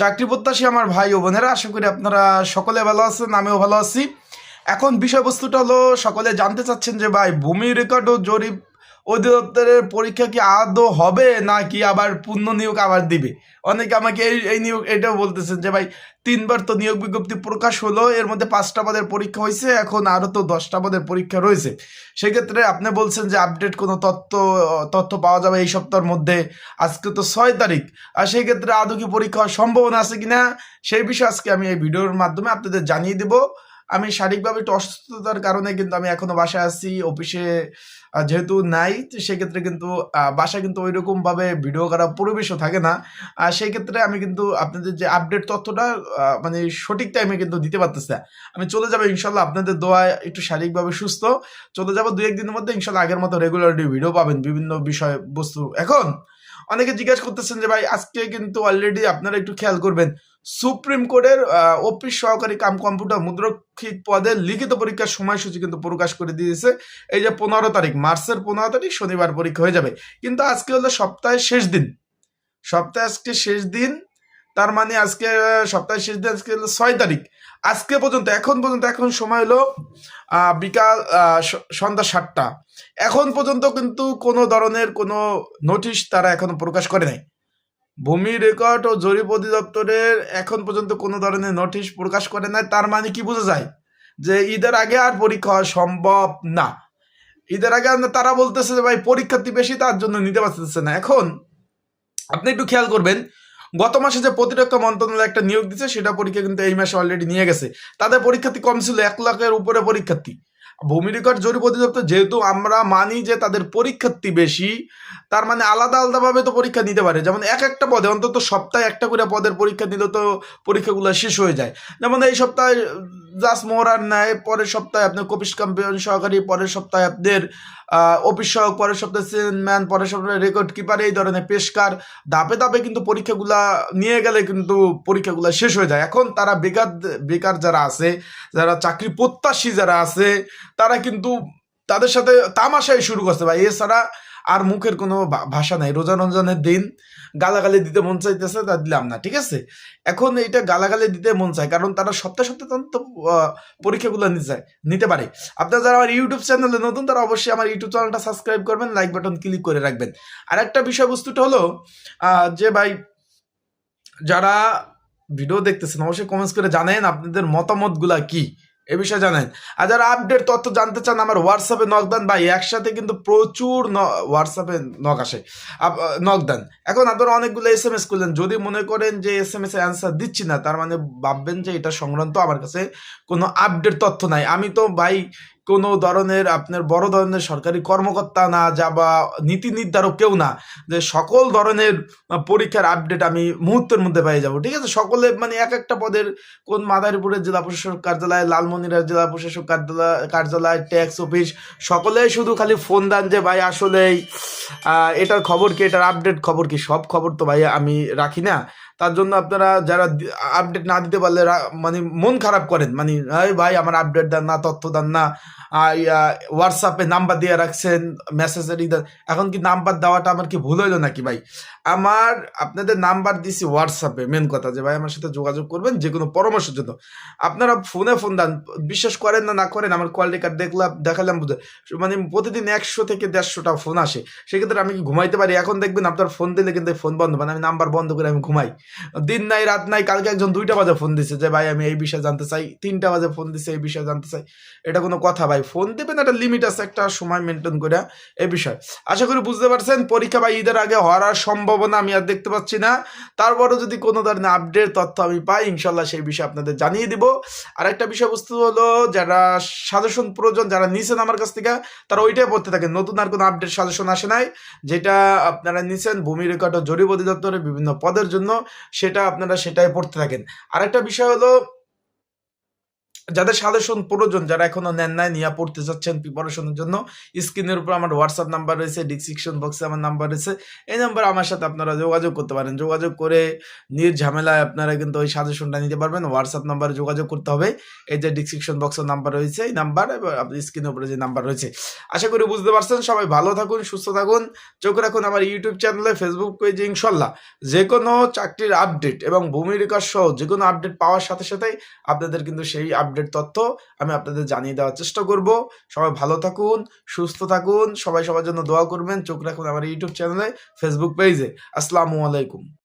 চাকরি প্রত্যাশী আমার ভাই ও বোনেরা, আশা করি আপনারা সকলে ভালো আছেন, আমিও ভালো আছি। এখন বিষয়বস্তুটা হলো, সকলে জানতে চাচ্ছেন যে ভাই, ভূমি রেকর্ড ও জরিপ অধিদপ্তরের পরীক্ষা কি আদৌ হবে নাকি আবার পূর্ণ নিয়োগ আবার দিবে? অনেকে আমাকে এই এই নিয়োগ, এটাও বলতেছেন যে ভাই, তিনবার তো নিয়োগ বিজ্ঞপ্তি প্রকাশ হলো, এর মধ্যে পাঁচটা পদের পরীক্ষা হয়েছে, এখন আরও তো দশটা পদের পরীক্ষা রয়েছে। সেক্ষেত্রে আপনি বলছেন যে আপডেট কোনো তথ্য তথ্য পাওয়া যাবে এই সপ্তাহের মধ্যে, আজকে তো ছয় তারিখ, আর সেই ক্ষেত্রে আদৌ কি পরীক্ষা হওয়ার সম্ভাবনা আছে কিনা, সেই বিষয়ে আজকে আমি এই ভিডিওর মাধ্যমে আপনাদের জানিয়ে দেব। আমি শারীরিকভাবে একটু অসুস্থতার কারণে কিন্তু আমি এখনও বাসায় আছি, অফিসে যেহেতু নাই সেক্ষেত্রে কিন্তু বাসায় কিন্তু ওই রকম ভাবে ভিডিও করা পরিবেশও থাকে না। আর সেই ক্ষেত্রে আমি কিন্তু আপনাদের যে আপডেট তথ্যটা মানে সঠিক টাইমে কিন্তু দিতে পারতেছি আমি চলে যাব ইনশাল্লাহ, আপনাদের দোয়ায় একটু শারীরিকভাবে সুস্থ। চলে যাব দু একদিনের মধ্যে, ইনশাল্লাহ আগের মতো রেগুলারলি ভিডিও পাবেন বিভিন্ন বিষয়, বস্তু। এখন অনেকে জিজ্ঞাসা করতেছেন যে, ভাই, আজকে কিন্তু অলরেডি আপনারা একটু খেয়াল করবেন সুপ্রিম কোর্টের অফিস সহকারী কাম কম্পিউটার মুদ্রক্ষিক পদের লিখিত পরীক্ষার সময়সূচি কিন্তু প্রকাশ করে দিয়েছে। এই যে পনেরো তারিখ, মার্চের পনেরো তারিখ শনিবার পরীক্ষা হয়ে যাবে। কিন্তু আজকে হলো সপ্তাহের শেষ দিন। সপ্তাহে আজকে শেষ দিন, তার মানে আজকে, সপ্তাহের শেষ দিন আজকে হলো ছয় তারিখ। আজকে পর্যন্ত, এখন পর্যন্ত, এখন সময় হলো বিকাল সন্ধ্যা সাতটা। এখন পর্যন্ত কিন্তু কোনো ধরনের কোনো নোটিশ তারা এখনও প্রকাশ করে নাই। ভূমি রেকর্ড ও জরিপ অধিদপ্তরের এখন পর্যন্ত কোনো ধরনের নোটিশ প্রকাশ করে নাই। তার মানে কি বোঝা যায়? যে ঈদের আগে আর পরীক্ষা হওয়া সম্ভব না। ঈদের আগে তারা বলতেছে যে, ভাই পরীক্ষার্থী বেশি, তার জন্য নিতে পারতেছে না। এখন আপনি একটু খেয়াল করবেন, গত মাসে যে প্রতিরক্ষা মন্ত্রণালয় একটা নিয়োগ দিচ্ছে সেটা পরীক্ষা কিন্তু এই মাসে অলরেডি নিয়ে গেছে। তাদের পরীক্ষার্থী কম ছিল, এক লাখের উপরে পরীক্ষার্থী। ভূমি রেকর্ড জরিপ অধিদপ্তর, যেহেতু আমরা মানি যে তাদের পরীক্ষার্থী বেশি, তার মানে আলাদা আলাদাভাবে তো পরীক্ষা নিতে পারে। যেমন এক একটা পদে, অন্তত সপ্তাহে একটা করে পদের পরীক্ষা দিলে তো পরীক্ষাগুলো শেষ হয়ে যায়। যেমন এই সপ্তাহে জাস্ট মোহরার নেয় পরের সপ্তাহে আপনার কপিস কম্পিউন সহকারী পরের সপ্তাহে আপনাদের আহ, অফিস সহক পরের সপ্তাহে সেনম্যান পরের সপ্তাহে রেকর্ড কিপার এই ধরনের পেশকার। ধাপে ধাপে কিন্তু পরীক্ষাগুলা নিয়ে গেলে কিন্তু পরীক্ষাগুলা শেষ হয়ে যায়। এখন তারা বেকার বেকার যারা আছে যারা চাকরি প্রত্যাশী যারা আছে তারা কিন্তু তাদের সাথে তামাশাই শুরু করছে ভাই। এছাড়া আর মুখের কোনো ভাষা নাই। রোজা রমজানের দিন গালাগালি দিতে মন চাইতেছে, তা দিলাম না, ঠিক আছে? এখন এইটা গালাগালি দিতে মন চায়, কারণ তারা সপ্তাহে সপ্তাহে তো পরীক্ষাগুলো নিতে চায়, নিতে পারে। আপনারা যারা আমার ইউটিউব চ্যানেলে নতুন, তারা অবশ্যই আমার ইউটিউব চ্যানেলটা সাবস্ক্রাইব করবেন, লাইক বাটন ক্লিক করে রাখবেন। আর একটা বিষয়বস্তুটা হলো যে ভাই, যারা ভিডিও দেখতেছেন, অবশ্যই কমেন্টস করে জানেন আপনাদের মতামতগুলা কি? এ বিষয়ে জানেন। আর যারা আপডেট তথ্য জানতে চান, আমার হোয়াটসঅ্যাপে নক দেন। ভাই, একসাথে কিন্তু প্রচুর হোয়াটসঅ্যাপে নক আসে। আপ- নক দেন। এখন আপনারা অনেকগুলো এস এম এস করলেন যদি মনে করেন যে এস এম এস এর অ্যান্সার দিচ্ছি না, তার মানে ভাববেন যে এটা সংক্রান্ত আমার কাছে কোনো আপডেট তথ্য নাই। আমি তো ভাই কোনো ধরনের, আপনার বড় ধরনের সরকারি কর্মকর্তা না যা বা নীতি নির্ধারক কেউ না, যে সকল ধরনের পরীক্ষার আপডেট আমি মুহূর্তের মধ্যে পেয়ে যাব, ঠিক আছে? সকলে মানে এক একটা পদের কোন মাদারীপুরের জেলা প্রশাসক কার্যালয়, লালমনিরহাট জেলা প্রশাসক কার্যালয় কার্যালয় ট্যাক্স অফিস সকলেই শুধু খালি ফোন দেন যে, ভাই, আসলেই এটার খবর কি? এটার আপডেট খবর কি? সব খবর তো ভাই আমি রাখি না। তার জন্য আপনারা যারা আপডেট না দিতে পারলে মানে মন খারাপ করেন। মানে এই ভাই, আমার আপডেট দেন না, তথ্য দেন না। হোয়াটসঅ্যাপে নাম্বার দিয়ে রাখছেন মেসেজের দেন। এখন কি নাম্বার দেওয়াটা আমার কি ভুল হইল নাকি ভাই? আমার, আপনাদের নাম্বার দিছি হোয়াটসঅ্যাপে মেন কথা যে, ভাই, আমার সাথে যোগাযোগ করবেন যে কোনো পরামর্শের জন্য। আপনারা ফোনে ফোন দেন। বিশ্বাস করেন না না করেন, আমার কোয়ালিটি কার্ড দেখলাম দেখালাম বুঝে। মানে প্রতিদিন একশো থেকে দেড়শোটা ফোন আসে। সেক্ষেত্রে আমি কি ঘুমাইতে পারি? এখন দেখবেন আপনার ফোন দিলে কিন্তু ফোন বন্ধ। মানে আমি নাম্বার বন্ধ করে আমি ঘুমাই। দিন নাই, রাত নাই, কালকে একজন দুইটা বাজে ফোন দিছে যে, ভাই, আমি এই বিষয়ে জানতে চাই। তিনটা বাজে ফোন দিছে, এই বিষয়ে জানতে চাই। এটা কোনো কথা, ভাই। ফোন দেবেন, একটা লিমিট আছে, একটা সময় মেনটেন করে এই বিষয়। আশা করি বুঝতে পারছেন, পরীক্ষা বা ঈদের আগে হওয়ার সম্ভাবনা আমি আর দেখতে পাচ্ছি না। তারপরে যদি কোনো ধরনের আপডেট তথ্য আমি পাই, ইনশাল্লাহ সেই বিষয়ে আপনাদের জানিয়ে দিব। আর একটা বিষয়বস্তু হলো, যারা সাজেশন প্রয়োজন, যারা নিছেন আমার কাছ থেকে, তারা ওইটাই পড়তে থাকেন নতুন আর কোনো আপডেট সাজেশন আসে নাই। যেটা আপনারা নিছেন, ভূমি রেকর্ড ও জরিপ অধিদপ্তরের বিভিন্ন পদের জন্য সেটা আপনারা সেটাই পড়তে থাকেন। আর একটা বিষয় হলো যাদের সাজেশন প্রয়োজন, যারা এখনও নেন নাই, নিয়ে পড়তে চাচ্ছেন প্রিপারেশনের জন্য স্ক্রিনের উপর আমার হোয়াটসঅ্যাপ নাম্বার রয়েছে ডিসক্রিপশন বক্সে আমার নাম্বার রয়েছে। এই নাম্বার আমার সাথে আপনারা যোগাযোগ করতে পারেন। যোগাযোগ করে নির্ঝামেলায় আপনারা কিন্তু ওই সাজেশনটা নিতে পারবেন। হোয়াটসঅ্যাপ নাম্বারে যোগাযোগ করতে হবে। এই যে ডিসক্রিপশন বক্সের নাম্বার রয়েছে, এই নাম্বার স্ক্রিনের উপরে যে নাম্বার রয়েছে। আশা করি বুঝতে পারছেন। সবাই ভালো থাকুন, সুস্থ থাকুন। চোখ রাখুন আমার ইউটিউব চ্যানেলে ফেসবুক পেজে ইনশাল্লাহ যে কোনো চাকরির আপডেট এবং ভূমি রেকর্ড সহ যে কোনো আপডেট পাওয়ার সাথে সাথেই আপনাদের কিন্তু সেই আপডেট তথ্য আমি আপনাদের জানিয়ে দেওয়ার চেষ্টা করব। সবাই ভালো থাকুন, সুস্থ থাকুন, সবাই সবার জন্য দোয়া করবেন, চোখ রাখুন আমার ইউটিউব চ্যানেলে ফেসবুক পেজে আসসালামু আলাইকুম।